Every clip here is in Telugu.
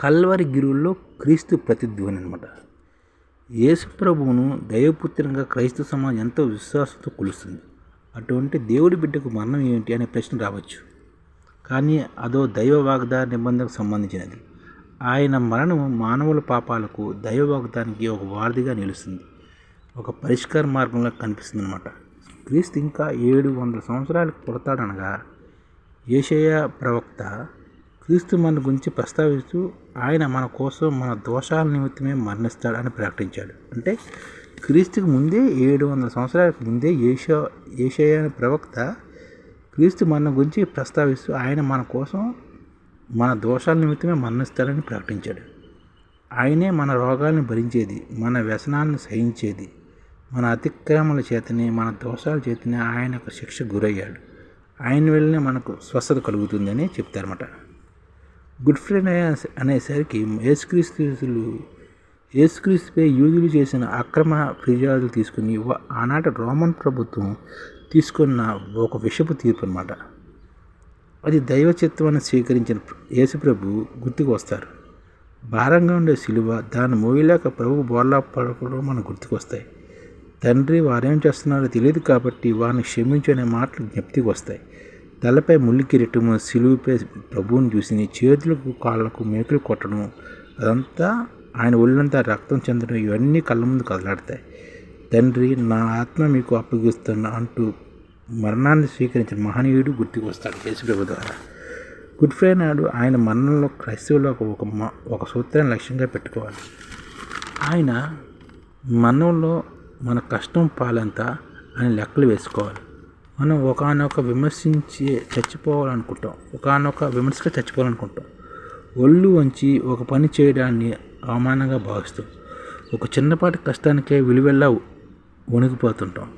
కల్వరి గిరుల్లో క్రీస్తు ప్రతిధ్వని అనమాట యేసుప్రభువును దైవపుత్రంగా క్రైస్తవ సమాజం ఎంతో విశ్వాసంతో కొలుస్తుంది. అటువంటి దేవుడి బిడ్డకు మరణం ఏమిటి అనే ప్రశ్న రావచ్చు. కానీ అదో దైవ వాగ్దాన నిబంధనకు సంబంధించినది. ఆయన మరణం మానవుల పాపాలకు దైవ వాగ్దానికి ఒక వారధిగా నిలుస్తుంది. ఒక పరిష్కార మార్గంలో కనిపిస్తుంది అనమాట క్రీస్తు ఇంకా ఏడు వందల సంవత్సరాలకు పుడతాడనగా ఏషయ ప్రవక్త క్రీస్తు మన గురించి ప్రస్తావిస్తూ ఆయన మన కోసం మన దోషాల నిమిత్తమే మరణిస్తాడని ప్రకటించాడు. అంటే క్రీస్తుకు ముందే ఏడు వందల సంవత్సరాలకు ముందే ఏషో ఏషయ అనే ప్రవక్త క్రీస్తు మరణం గురించి ప్రస్తావిస్తూ ఆయన మన కోసం మన దోషాల నిమిత్తమే మరణిస్తాడని ప్రకటించాడు. ఆయనే మన రోగాలను భరించేది మన వ్యసనాలను సహించేది మన అతిక్రమల చేతనే మన దోషాల చేతనే ఆయనకు శిక్ష గురయ్యాడు. ఆయన వల్లనే మనకు స్వస్థత కలుగుతుందని చెప్తారన్నమాట. గుడ్ ఫ్రైడే అనేసరికి యేసుక్రీస్తులు యేసుక్రీస్తుపై యూదులు చేసిన అక్రమ ఫిర్యాదులు తీసుకుని ఆనాటి రోమన్ ప్రభుత్వం తీసుకున్న ఒక విషపు తీర్పు అనమాట అది దైవ చిత్వాన్ని స్వీకరించిన యేసుప్రభు గుర్తుకు వస్తారు. భారంగా ఉండే సిలువ దాన్ని మోయలేక ప్రభు బోర్లా పడకడం మనకు గుర్తుకు వస్తాయి. తండ్రి వారేం చేస్తున్నారో తెలియదు కాబట్టి వారిని క్షమించు అనే మాటలు జ్ఞప్తికి వస్తాయి. తలపై ముళ్ళు కిరీటము సిలువుపై ప్రభువుని చూసి చేతులకు కాళ్ళకు మేకులు కొట్టడం అదంతా ఆయన ఒళ్ళంతా రక్తం చెందడం ఇవన్నీ కళ్ళ ముందు కదలాడతాయి. తండ్రి నా ఆత్మ మీకు అప్పగిస్తున్నా అంటూ మరణాన్ని స్వీకరించిన మహనీయుడు గుర్తుకు వస్తాడు యేసుప్రభు ద్వారా. గుడ్ ఫ్రైడే నాడు ఆయన మరణంలో క్రైస్తవులు ఒక మ- ఒక సూత్రాన్ని లక్ష్యంగా పెట్టుకోవాలి. ఆయన మరణంలో మన కష్టం పాలంతా అని లెక్కలు వేసుకోవాలి. మనం ఒకనొక విమర్శించి చచ్చిపోవాలనుకుంటాం. ఒకనొక విమర్శగా చచ్చిపోవాలనుకుంటాం. ఒళ్ళు వంచి ఒక పని చేయడాన్ని అవమానంగా భావిస్తాం. ఒక చిన్నపాటి కష్టానికే విలువెల్లా వణికిపోతుంటాం.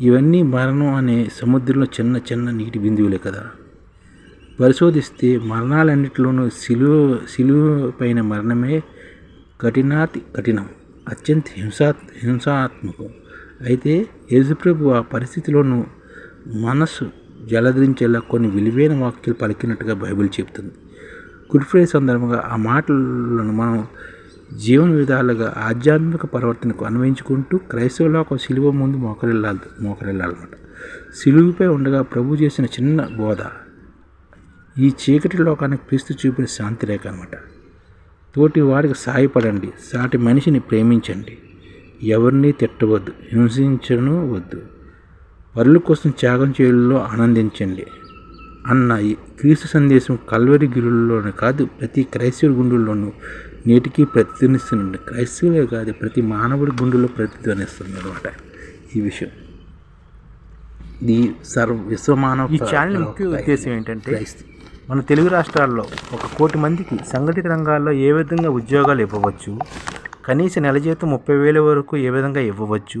ఇవన్నీ మరణం అనే సముద్రంలో చిన్న చిన్న నీటి బిందువులే కదా. పరిశోధిస్తే మరణాలన్నింటిలోనూ సిలువ సిలువ పైన మరణమే కఠినాతి కఠినం అత్యంత హింసా హింసాత్మకం. అయితే యేసుప్రభు ఆ పరిస్థితిలోనూ మనసు జలధరించేలా కొన్ని విలువైన వాక్యాలు పలికినట్టుగా బైబిల్ చెప్తుంది. గుడ్ ఫ్రైడే సందర్భంగా ఆ మాటలను మనం జీవన విధాలుగా ఆధ్యాత్మిక పరివర్తనకు అన్వయించుకుంటూ క్రైస్తవుల ఒక సిలువ ముందు మోకరిల్లాలి మోకరిల్లాలన్నమాట. సిలువుపై ఉండగా ప్రభు చేసిన చిన్న బోధ ఈ చీకటి లోకానికి క్రీస్తు చూపిన శాంతి రేఖ అనమాట తోటి వాడికి సాయపడండి సాటి మనిషిని ప్రేమించండి. ఎవరిని తిట్టవద్దు హింసించను వద్దు. పరుల కోసం త్యాగం చేయడంలో ఆనందించండి. అన్న ఈ క్రీస్తు సందేశం కల్వరి గిరుల్లోనే కాదు ప్రతి క్రైస్తవుడి గుండెల్లోనూ నేటికి ప్రతిధ్వనిస్తుంది క్రైస్తవులే కాదు ప్రతి మానవుడి గుండెలో ప్రతిధ్వనిస్తుంది అనమాట ఈ విషయం. ఈ సర్వ విశ్వమానవ ఈ ఛానల్ ముఖ్య ఉద్దేశం ఏంటంటే మన తెలుగు రాష్ట్రాల్లో ఒక కోటి మందికి సంఘటిత రంగాల్లో ఏ విధంగా ఉద్యోగాలు ఇవ్వవచ్చు కనీస నెల జీతం ముప్పై వేల వరకు ఏ విధంగా ఇవ్వవచ్చు